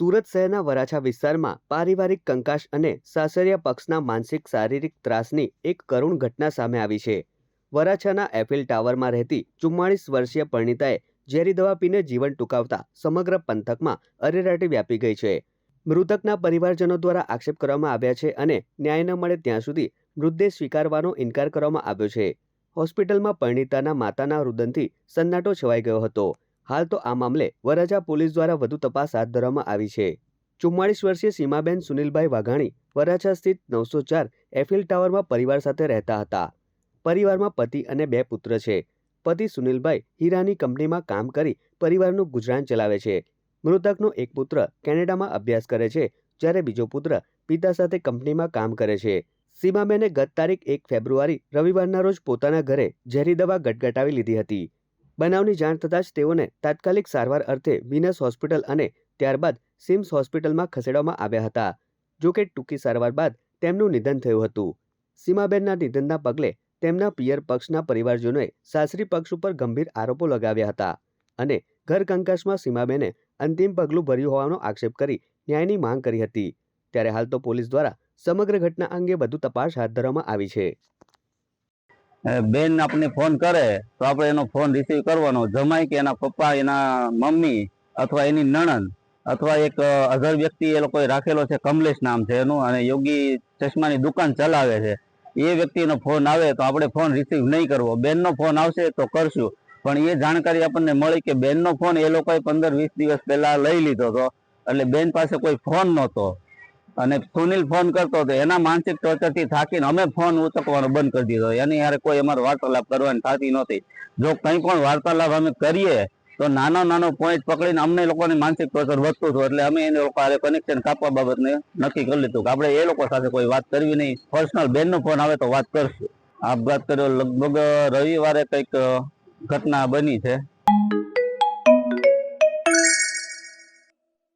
સુરત શહેરના વરાછા વિસ્તારમાં પારિવારિક કંકાશ અને સાસરિયા પક્ષના માનસિક શારીરિક ત્રાસની એક કરુણ ઘટના સામે આવી છે. વરાછાના એફિલ ટાવરમાં રહેતી ચુમ્માળીસ વર્ષીય પરિણીતાએ ઝેરી દવા પીને જીવન ટૂંકાવતા સમગ્ર પંથકમાં અરેરાટી વ્યાપી ગઈ છે. મૃતકના પરિવારજનો દ્વારા આક્ષેપ કરવામાં આવ્યા છે અને ન્યાય ન મળે ત્યાં સુધી મૃતદેહ સ્વીકારવાનો ઇનકાર કરવામાં આવ્યો છે. હોસ્પિટલમાં પરિણીતાના માતાના રુદનથી સન્નાટો છવાઈ ગયો હતો. હાલ તો આ મામલે વરાછા પોલીસ દ્વારા વધુ તપાસ હાથ ધરવામાં આવી છે. ચુમ્માળીસ વર્ષીય સીમાબેન સુનિલભાઈ વાઘાણી વરાછા સ્થિત નવસો ચાર એફિલ ટાવરમાં પરિવાર સાથે રહેતા હતા. પરિવારમાં પતિ અને બે પુત્ર છે. પતિ સુનિલભાઈ હીરાની કંપનીમાં કામ કરી પરિવારનું ગુજરાન ચલાવે છે. મૃતકનો એક પુત્ર કેનેડામાં અભ્યાસ કરે છે, જ્યારે બીજો પુત્ર પિતા સાથે કંપનીમાં કામ કરે છે. સીમાબેને ગત તારીખ એક ફેબ્રુઆરી રવિવારના રોજ પોતાના ઘરે ઝેરી દવા ગટગટાવી લીધી હતી. બનાવની જાણ થતાં જ તેઓને તાત્કાલિક સારવાર અર્થે વિનસ હોસ્પિટલ અને ત્યારબાદ સિમ્સ હોસ્પિટલમાં ખસેડવામાં આવ્યા હતા. જોકે ટૂંકી સારવાર બાદ તેમનું નિધન થયું હતું. સીમાબેનના નિધનના પગલે તેમના પિયર પક્ષના પરિવારજનોએ સાસરી પક્ષ ઉપર ગંભીર આરોપો લગાવ્યા હતા અને ઘર કંકાશમાં સીમાબેને અંતિમ પગલું ભર્યું હોવાનો આક્ષેપ કરી ન્યાયની માંગ કરી હતી. ત્યારે હાલ તો પોલીસ દ્વારા સમગ્ર ઘટના અંગે વધુ તપાસ હાથ ધરવામાં આવી છે. બેન આપણને ફોન કરે, તો આપણે એનો ફોન રિસીવ કરવાનો. જમાઈ કે એના પપ્પા, એના મમ્મી અથવા એની નણંદ અથવા એક અધર વ્યક્તિ એ લોકોએ રાખેલો છે, કમલેશ નામ છે એનું, અને યોગી ચશ્માની દુકાન ચલાવે છે. એ વ્યક્તિનો ફોન આવે તો આપણે ફોન રિસીવ નહીં કરવો. બેનનો ફોન આવશે તો કરશું. પણ એ જાણકારી આપણને મળી કે બેનનો ફોન એ લોકોએ પંદર વીસ દિવસ પહેલા લઈ લીધો હતો. એટલે બેન પાસે કોઈ ફોન નહોતો. અને સુનિલ ફોન કરતો હતો. એના માનસિક ટોર્ચરથી થાકીને અમે ફોન ઉચકવાનો બંધ કરી દીધો. એની યારે કોઈ અમારો વાર્તાલાપ કરવાની થતી નહોતી. જો કંઈ પણ વાર્તાલાપ અમે કરીએ, તો નાનો નાનો પોઈન્ટ પકડીને અમને લોકોને માનસિક ટોર્ચર વધતું હતું. એટલે અમે એને લોકો કનેક્શન કાપવા બાબતને નક્કી કરી લીધું કે આપણે એ લોકો સાથે કોઈ વાત કરવી નહીં. પર્સનલ બેનનો ફોન આવે તો વાત કરશું. આપઘાત કર્યો. લગભગ રવિવારે કંઈક ઘટના બની છે.